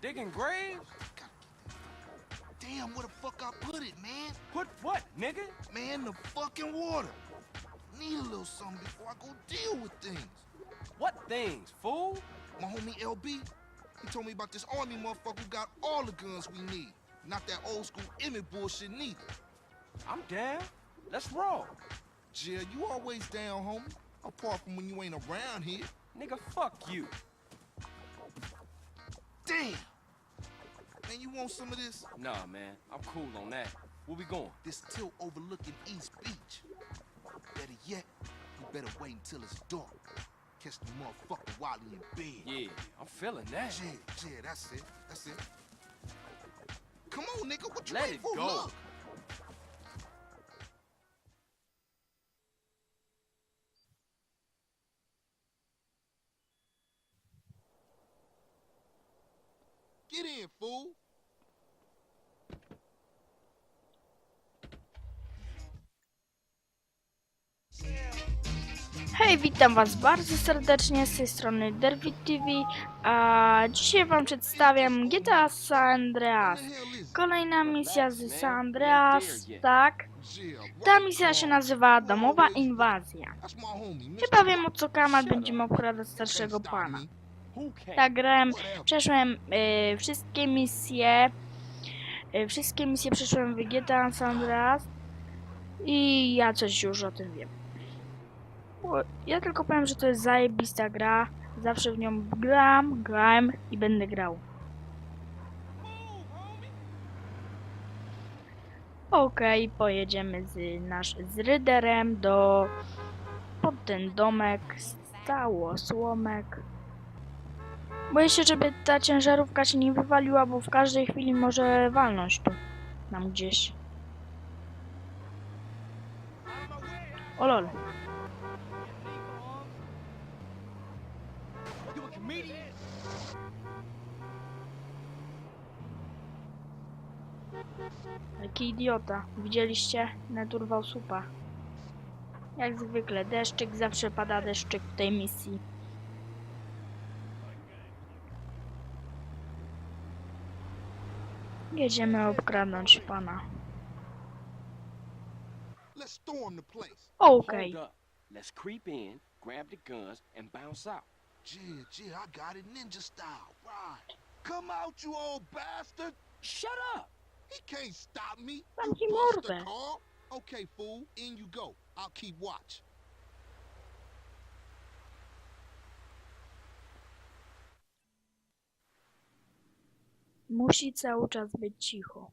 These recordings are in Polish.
Digging graves? Damn, where the fuck I put it, man? Put what, nigga? Man, the fucking water. Need a little something before I go deal with things. What things, fool? My homie LB, he told me about this army motherfucker who got all the guns we need. Not that old school Emmett bullshit neither. I'm down. Let's roll. Jill, you always down, homie. Apart from when you ain't around here. Nigga, fuck you. Damn! Man, you want some of this? Nah, man. I'm cool on that. Where we going? This tilt overlooking East Beach. Better yet, you better wait until it's dark. Catch the motherfucker while he in bed. Yeah, I'm feeling that. Yeah, yeah, that's it. That's it. Come on, nigga. What you Let waiting it for? go. Look. Hej, witam was bardzo serdecznie z tej strony Derwit TV, a dzisiaj wam przedstawiam GTA San Andreas. Kolejna misja z San Andreas, tak? Ta misja się nazywa Domowa Inwazja. Chyba wiem o co Kamat będziemy okradać starszego pana. Tak, grałem, przeszłem y, wszystkie misje, y, wszystkie misje przeszłem w GTA San Andreas i ja coś już o tym wiem. Ja tylko powiem, że to jest zajebista gra, zawsze w nią gram, grałem i będę grał. Okej, pojedziemy z, nasz, z Ryderem do pod ten domek, stało słomek. Boję się, żeby ta ciężarówka się nie wywaliła, bo w każdej chwili może walnąć tu. Nam gdzieś. O lol. Jaki idiota. Widzieliście? Naturwał supa. Jak zwykle, deszczyk, zawsze pada deszczyk w tej misji. Jedziemy obkradnąć pana. Okej. Up. Let's creep in, grab the guns, and bounce out. Jill, Jill, I got it ninja style. Right. Come out, you old bastard. Shut up! He can't stop me. Zamknij you mordę. Okay, fool. In you go. I'll keep watch. Musi cały czas być cicho.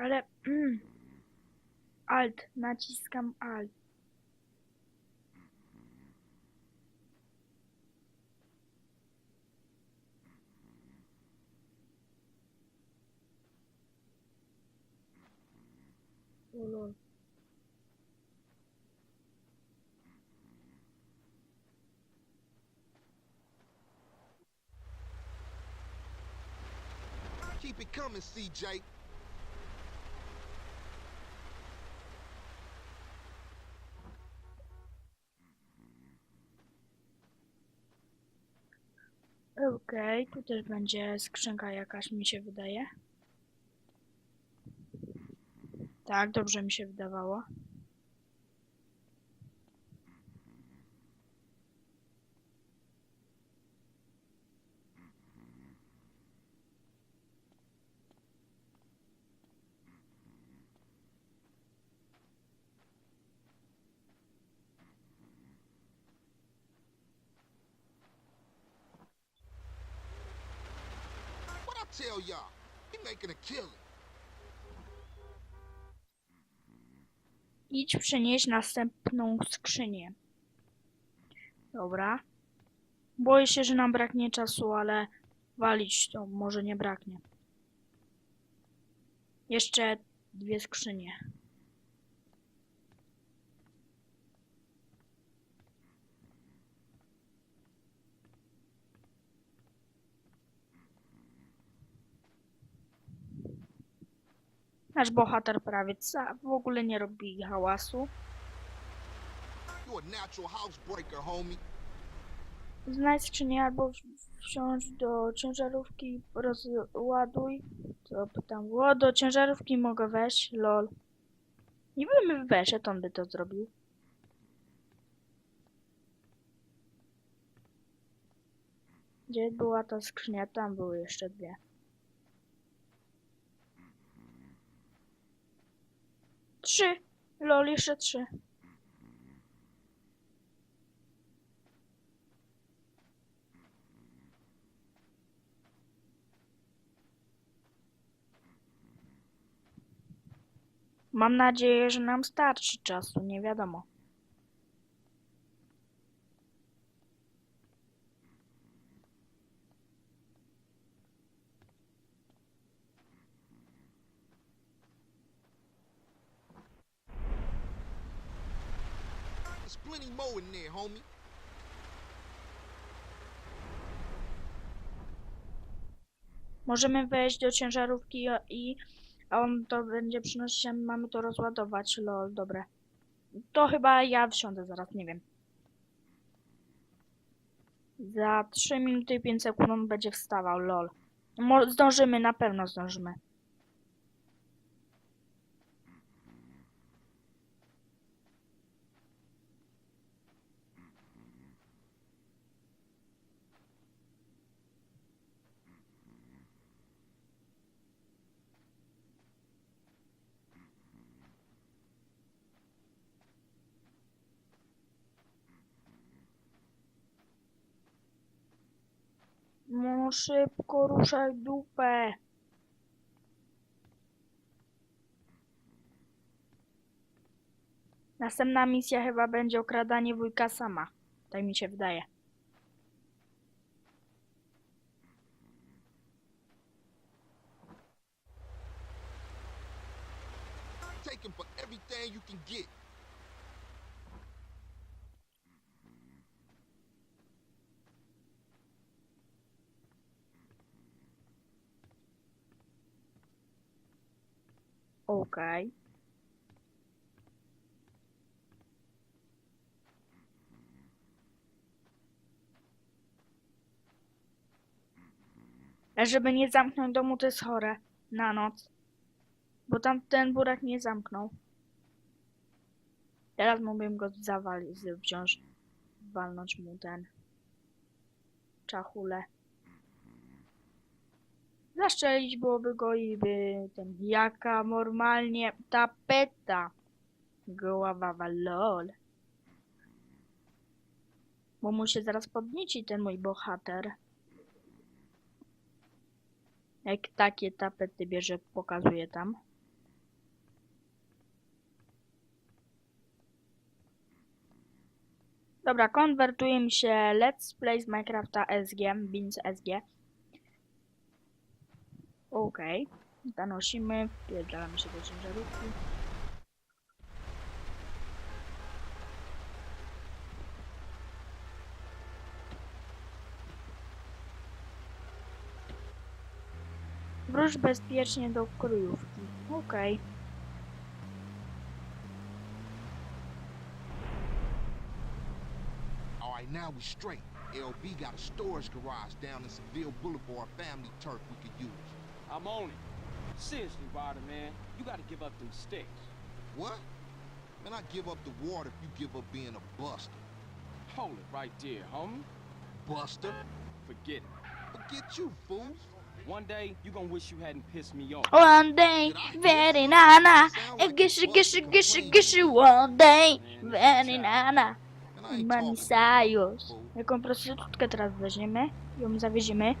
Ale... Mm, alt, naciskam alt. O lol. Keep it coming, CJ. Okej, tu też będzie skrzynka jakaś, mi się wydaje. Tak, dobrze mi się wydawało. What I tell y'all? He making a killing. Idź przynieść następną skrzynię. Dobra. Boję się, że nam braknie czasu, ale walić to może nie braknie. Jeszcze dwie skrzynie. Nasz bohater prawie ca- w ogóle nie robi hałasu. Znajdź skrzynię albo wsiądź do ciężarówki, rozładuj. Co by tam było? Do ciężarówki mogę wejść, lol. Nie bym weszedł, on by to zrobił. Gdzie była ta skrzynia? Tam były jeszcze dwie. Trzy! Lol, jeszcze trzy. Mam nadzieję, że nam starczy czasu, nie wiadomo. There's plenty more in there, homie. Możemy wejść do ciężarówki i on to będzie przynosić, a my mamy to rozładować. Lol, dobre. To chyba ja wsiądę zaraz, nie wiem. Za 3 minuty i 5 sekund on będzie wstawał, lol. Mo zdążymy, na pewno zdążymy. No szybko ruszaj dupę. Następna misja chyba będzie okradanie wujka sama. Tak mi się wydaje. Take him for everything you can get. Okej. A żeby nie zamknąć domu, to jest chore. Na noc. Bo tam ten burak nie zamknął. Teraz mógłbym go zawalić, wziąć, walnąć mu ten czachulę. Zaszczelić byłoby go i by ten jaka normalnie tapeta. Goławawa lol. Bo mu się zaraz podnieci ten mój bohater. Jak takie tapety bierze, pokazuje tam. Dobra, konwertuje mi się Let's Play z Minecrafta SG, Beans SG. Okej. Zanosimy, wpierdalamy się do ciężarówki. Wróć bezpiecznie do kryjówki. Okej. Right, now we straight. LB got a storage garage down in Seville Boulevard family turf we could use. I'm on it. Seriously, Ryder, man, you gotta give up them sticks. What? Man, I give up the water if you give up being a buster. Hold it right there, homie. Buster? Forget it. Forget you, fool. One day, you gonna wish you hadn't pissed me off. One day, very nana. Gishi, gishi, gishi, gishi. One day, very nana. Man, I ain't Mami talking to you, Sajos. Jaką prostytutkę teraz weźmiemy ją zawieziemy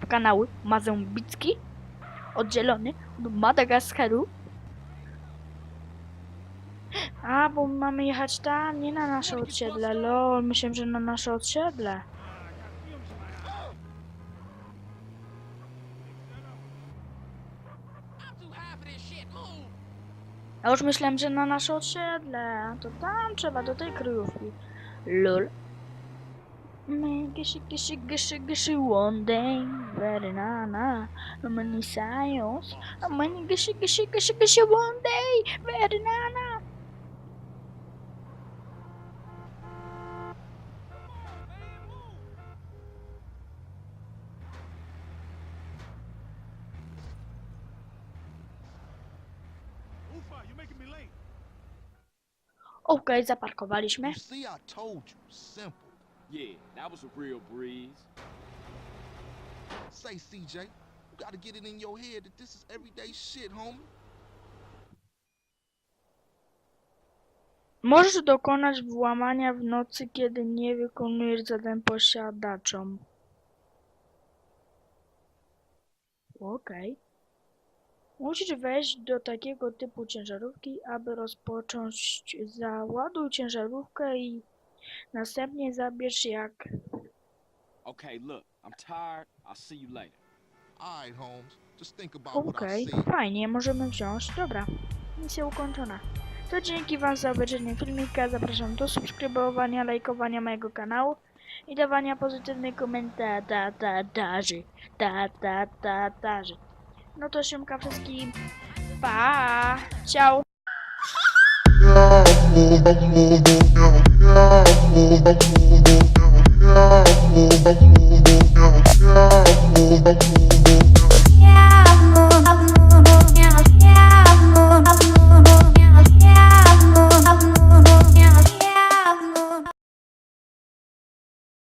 w kanały Mazębicki, oddzielony od Madagaskaru. A, bo mamy jechać tam, nie na nasze osiedle. Lol, myślałem, że na nasze osiedle. Ja już myślałem, że na nasze osiedle. To tam trzeba do tej kryjówki. Lol. Me gishi gishi gishi gishi one day. Very na na. No many science. No many gishi gishi gishi gishi one day. Very na na. Okej, zaparkowaliśmy. Yeah, that was a real breeze. Say, CJ, you gotta get it in your head that this is everyday shit, homie. Możesz dokonać włamania w nocy, kiedy nie wykonujesz zadań posiadaczom. Okej. Musisz wejść do takiego typu ciężarówki, aby rozpocząć załaduj ciężarówkę i następnie zabierz jak... Okay, look, I'm tired. I'll see you later. Alright, Holmes. Just think about what I Okej, said. fajnie, możemy wziąć. Dobra, misja ukończona. To dzięki Wam za obejrzenie filmika. Zapraszam do subskrybowania, lajkowania mojego kanału i dawania pozytywnych komentarzy. Ta, ta, ta, tarzy. No to siemka wszystkim. Pa! Ciao! Yeah.